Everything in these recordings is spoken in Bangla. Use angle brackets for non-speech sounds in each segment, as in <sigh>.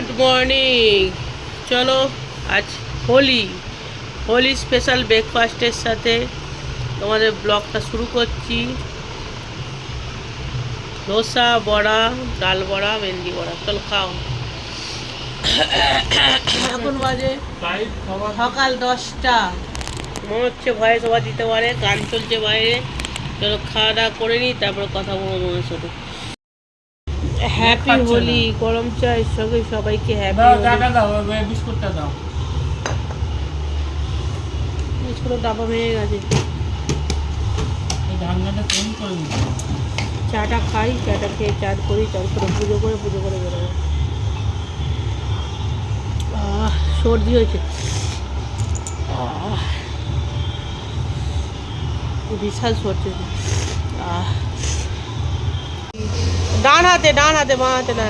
Good morning. চলো, আজ হোলি। হোলি স্পেশাল ব্রেকফাস্টের সাথে তোমাদের ব্লগটা শুরু করছি। ধোসা বড়া, ডাল বড়া, ভেন্ডি বড়া। চলো খাও। এখন বাজে সকাল দশটা। মনে হচ্ছে ভয়ে সবা দিতে পারে গান চলছে বাইরে। চলো খাওয়া দাওয়া করে নিই, তারপর কথা বলব মনের সাথে। হ্যাপি হোলি গরম চায়ের সঙ্গে সবাইকে হ্যাপি দাও হোলি বিস্কুটটা দাও। বিস্কুটের ডাবা ভেঙে গেছে। এই ঢাকনাটা চেঞ্জ করে চাটা খাই চাটা খেয়ে চাট করি তারপরে পুজো করে পুজো করে বেরোবো। আহ, সর্দি হয়েছে। আহ, বিশাল সর্দি আহ। ডান হাতে ডান হাতে, বাঁ হাতে না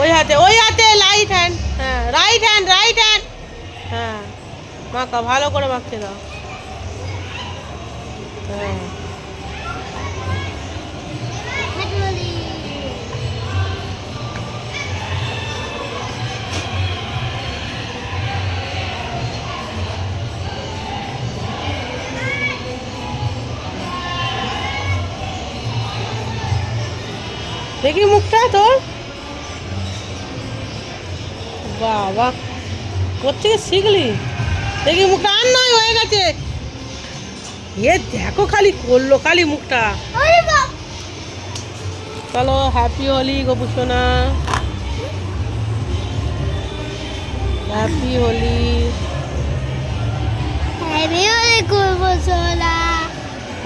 ওই হাতে ওই হাতে লাইট হ্যান্ড হ্যাঁ রাইট হ্যান্ড রাইট হ্যান্ড হ্যাঁ মাখা, ভালো করে মাখতে দাও। হ্যাঁ। দেখি মুখটা তোর? বাবা কোথেকে শিখলি? দেখি মুখটা আর নয় হয়ে গেছে। এ দেখো খালি করল খালি মুখটা। চলো happy Holi Gopusona. Happy Holi.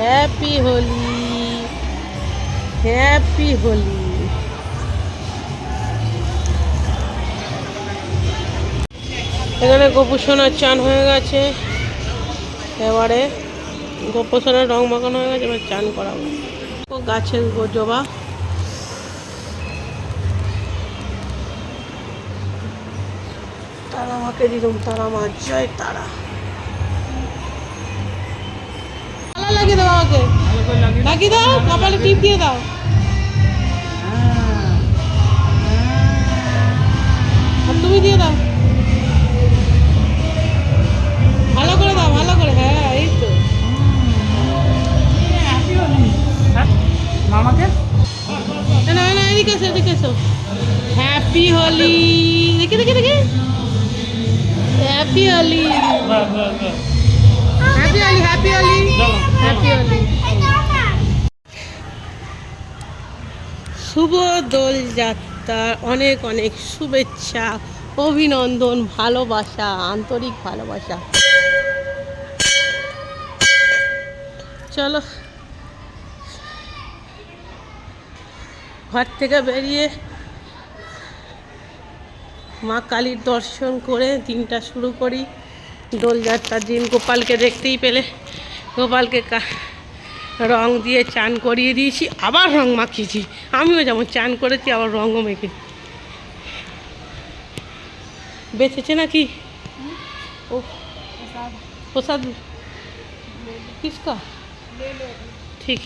Happy Holi happy Holi. এখানে গোপুসোনার চান হয়ে গেছে। এবারে গোপুসোনার রং মাখানো হয়ে গেছে, এবার চান করাবো। গাছের জবা। তারা মাকে দিলাম তারা মা জয় তারা। লাগিয়ে দাও আমাকে। লাগিয়ে দাও, কপালে টিপ দিয়ে দাও। হ্যাপি হোলি দেখি দেখি দেখি। হ্যাপি হোলি বাহ বাহ বাহ happy Holi happy Holi happy Holi শুভ দোলযাত্রার অনেক অনেক শুভেচ্ছা অভিনন্দন ভালোবাসা আন্তরিক ভালোবাসা। চলো। ঘর থেকে বেরিয়ে মা কালীর দর্শন করে দিনটা শুরু করি। দোলযাত্রার দিন গোপালকে দেখতেই পেলে। গোপালকে রং দিয়ে চান করিয়ে দিয়েছি, আবার রং মাখিয়েছি। আমিও যেমন চান করেছি, আবার রঙও মেখে। বেঁচেছে নাকি? ও, প্রসাদ ঠিক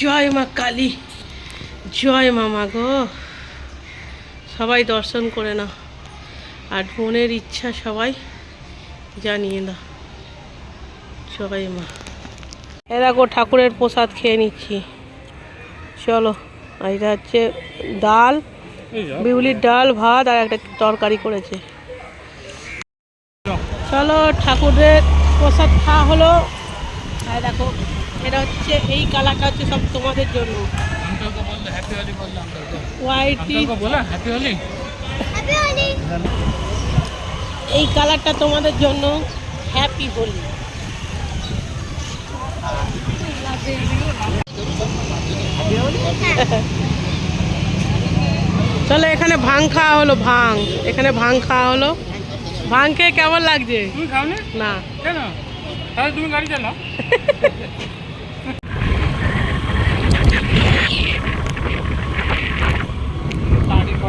জয় মা কালী, জয় মামা গো। সবাই দর্শন করে না আর মনের ইচ্ছা সবাই জানিয়ে না সবাই মা। এরকম ঠাকুরের প্রসাদ খেয়ে নিচ্ছি। চলো এটা হচ্ছে ডাল, বিউলির ডাল, ভাত আর একটা তরকারি করেছে। চলো, ঠাকুরের প্রসাদ খাওয়া হলো। আর দেখো, এটা হচ্ছে, এই কালাকা হচ্ছে সব তোমাদের জন্য। हैप्पी होली बोल दो अंकल को হোয়াইটি अंकल को बोला हैप्पी होली এই কালারটা তোমাদের জন্য হ্যাপি হোলি চলো এখানে ভাং খাওয়া হলো ভাং এখানে ভাং খাওয়া হলো ভাং খেয়ে কেমন লাগছে তুমি খাও না না কেন তাহলে তুমি গাড়ি চালাও <laughs>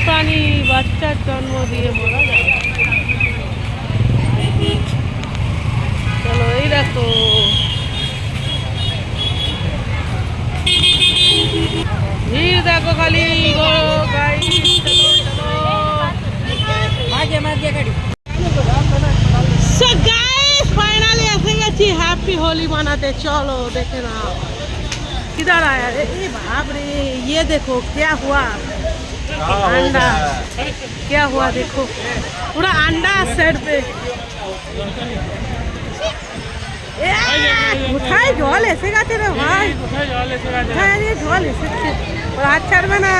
প্রাণী বাচ্চার জন্ম দিয়ে মারা যায় চলো এই দেখো ভিড় দেখো খালি গো গাই মাঝে মাঝে গাড়ি সো গাইস ফাইনালি এসে গেছি হ্যাপি হোলি মানাতে চলো দেখে নাও किधर आया ए ए बाप रे ये देखो क्या हुआ अंडा क्या हुआ देखो पूरा अंडा सेट पे এ, কোথায় জল এসে গেছে রে ভাই কোথায় জল এসে গেছে কোথায় রে জল এসেছে ওর হাত ছাড়বে না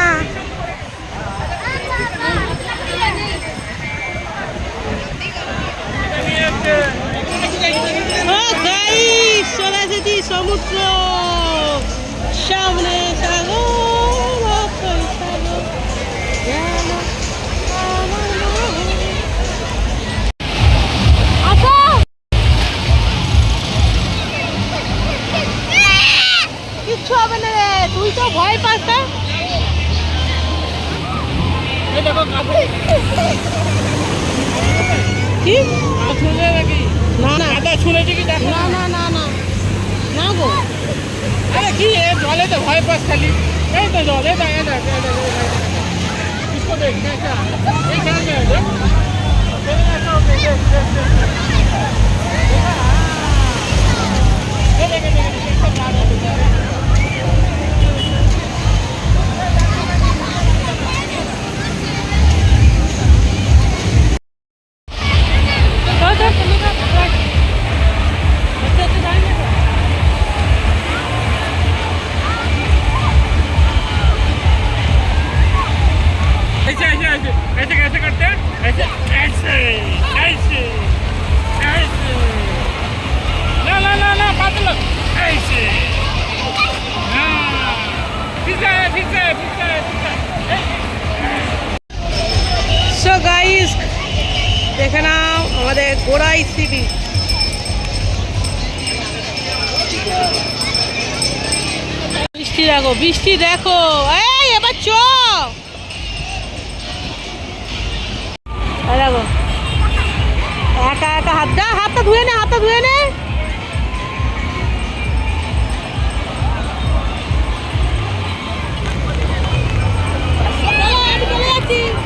ও গাইস চলে এসেছি সমুদ্র সামনে কি? না না। কাদা ছুঁলেছে কি? দেখো। না না না না। না গো। আরে কি এ জলে তো ভয় পাস খালি। এই তো জল দেখ এই দেখ এই দেখ, এই দেখ। গাইস দেখে নাও আমাদের গোড়াই সিটি। বৃষ্টি দেখো বৃষ্টি দেখো। এই এবার চ। দেখো একা একা হাত দা হাতটা ধুয়ে নে হাতটা ধুয়ে নে। Thank আমি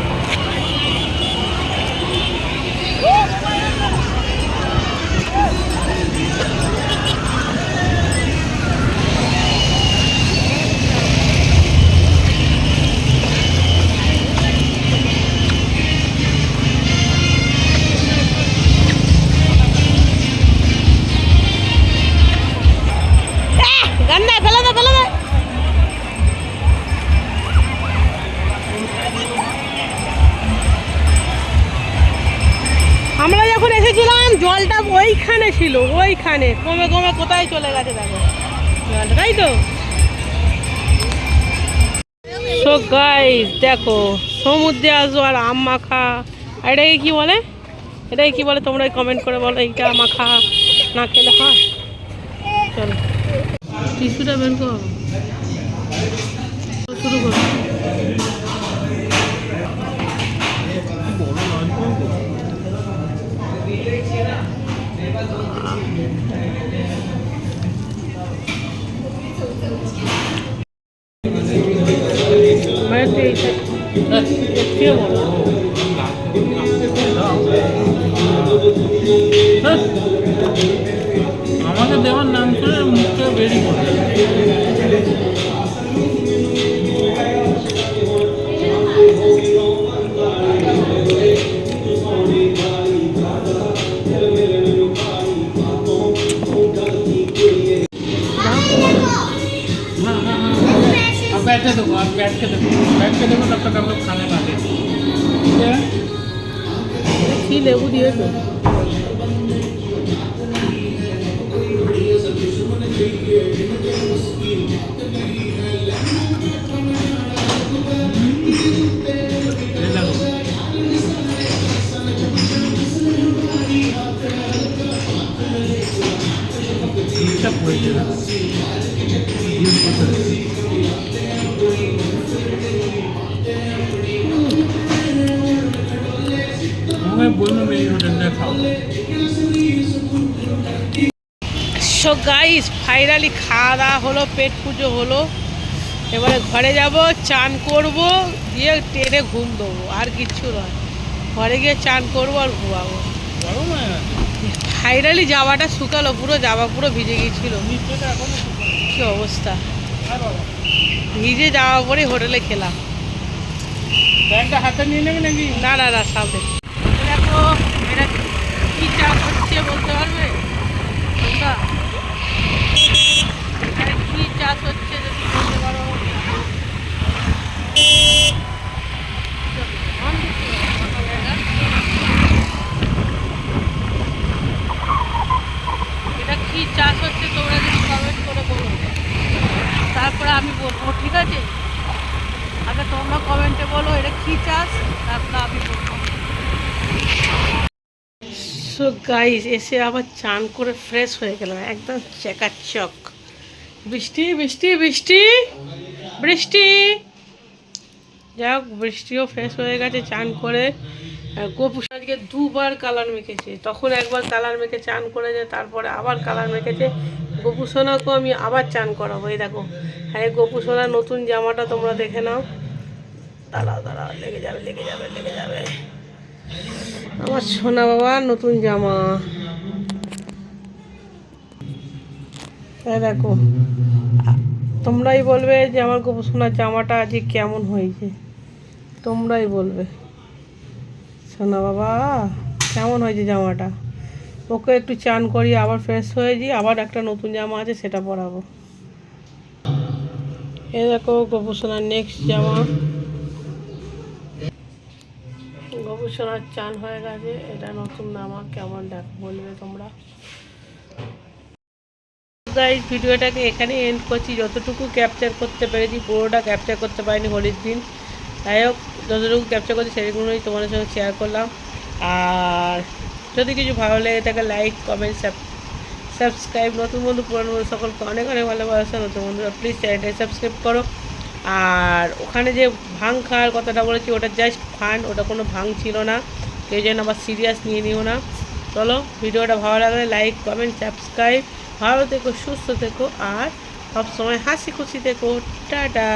এসেছিলাম জলটা ওইখানে ছিল, ওইখানে। কমে কমে কোথায় চলে গেছে দেখো। জলটা, তাই তো? দেখো, সমুদ্রে আসব আর আম মাখা। এটাকে কি বলে? এটাকে কি বলে তোমরা কমেন্ট করে বলো, এইটা মাখা না খেলে হয়? চলো। টিস্যুটা বের কর। শুরু করো। দেখতেও বলো আমাকে बैठ के देखो बैठ के देखो तब तक हम लोग खाने में ठीक है? दिए तो Muita coisa. So guys finally খাওয়া দাওয়া হলো পেট পুজো হলো। এবারে ঘরে যাব চান করব দিয়ে ট্রেনে ঘুম দেবো আর কিচ্ছু নয়। ঘরে গিয়ে চান করব আর ঘুমাবো। ফাইনালি জামাটা শুকালো পুরো জামা পুরো ভিজে গিয়েছিল। কি অবস্থা? ভিজে জামা পরে হোটেলে খেলাম। ব্যাগটা হাতে নিয়ে নেবে নাকি? না না না সামনে। কি চাষ হচ্ছে বলতে পারবে তোমরা? কি চাষ হচ্ছে যদি বলতে পারো এটা কি চাষ হচ্ছে তোমরা যদি কমেন্ট করে বলো তারপরে আমি বলব ঠিক আছে আগে তোমরা কমেন্টে বলো এটা কি চাষ তারপরে আমি বলব সো গাইস এসে আবার চান করে ফ্রেশ হয়ে গেলাম, একদম চেকাচক। বৃষ্টি বৃষ্টি বৃষ্টি বৃষ্টি। যাই হোক, বৃষ্টিও ফ্রেশ হয়ে গেছে চান করে। গোপু আজকে দুবার কালার মেখেছে। তখন একবার কালার মেখে চান করেছে, তারপরে আবার কালার মেখেছে। গোপু সোনাকেও আমি আবার চান করাবো, এই দেখো। হ্যাঁ গোপু সোনার নতুন জামাটা তোমরা দেখে নাও। দাঁড়াও দাঁড়াও, লেগে যাবে লেগে যাবে লেগে যাবে। আমার সোনা বাবা, নতুন জামা। দেখো, তোমরাই বলবে যে আমার গোপু সোনার জামাটা আজকে কেমন হয়েছে। তোমরাই বলবে। সোনা বাবা, কেমন হয়েছে জামাটা? ওকে একটু চান করি আবার ফ্রেশ হয়ে যাই আবার একটা নতুন জামা আছে সেটা পরাবো। এ দেখো গোপু সোনার নেক্সট জামা। গবেষণার চান হয়ে গেছে, এটা নতুন নামা, কেমন দেখ বলবে তোমরা। ভিডিওটাকে এখানে এন্ড করছি। যতটুকু ক্যাপচার করতে পেরেছি, পুরোটা ক্যাপচার করতে পারিনি হোলির দিন। যাই হোক, যতটুকু ক্যাপচার করছি সেগুলোই তোমাদের সঙ্গে শেয়ার করলাম। আর যদি কিছু ভালো লেগে থাকে লাইক কমেন্ট সাবস্ক্রাইব নতুন বন্ধু, পুরানো বন্ধু, সকলকে অনেক অনেক ভালোবাসা। নতুন বন্ধুরা প্লিজ চ্যানেলটা সাবস্ক্রাইব করো। আর ওখানে যে ভাং খাওয়ার কথাটা বলেছি, ওটা জাস্ট ফান ওটা কোনো ভাং ছিল না। কেউ যেন আবার সিরিয়াস নিয়ে নিও না। চলো, ভিডিওটা ভালো লাগলে লাইক কমেন্ট সাবস্ক্রাইব ভালো থেকো, সুস্থ থেকো, আর সবসময় হাসি খুশি থেকো। টাটা।